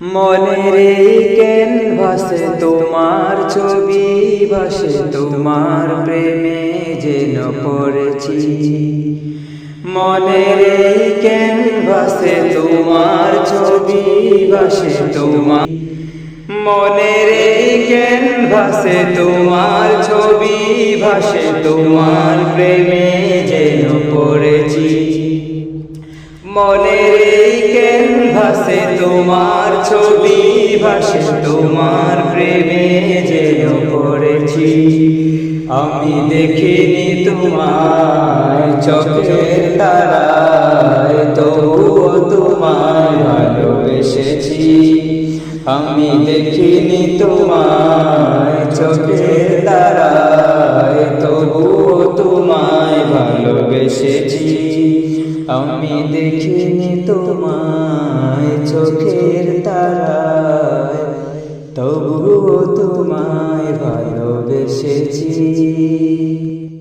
মনের কেন ভাসে তোমার ছবি ভাসে, তোমার প্রেমে যেন পড়েছি। মনের কেন ভাসে তোমার ছবি ভাসে, তোমার মনের কেন ভাসে তোমার ছবি ভাসে, তোমার প্রেমে যেন পড়েছি। মনের কেন ভাসে তোমার ছবি ভাসে তোমার প্রেমে যে পড়েছি। আমি দেখিনি তোমায়, চোখের তারায় তবুও তোমায় ভালোবেসেছি। আমি দেখিনি তোমায়, চোখের তারায় তবুও তোমায় ভালোবেসেছি। আমি দেখিনি তোমায়, চোখের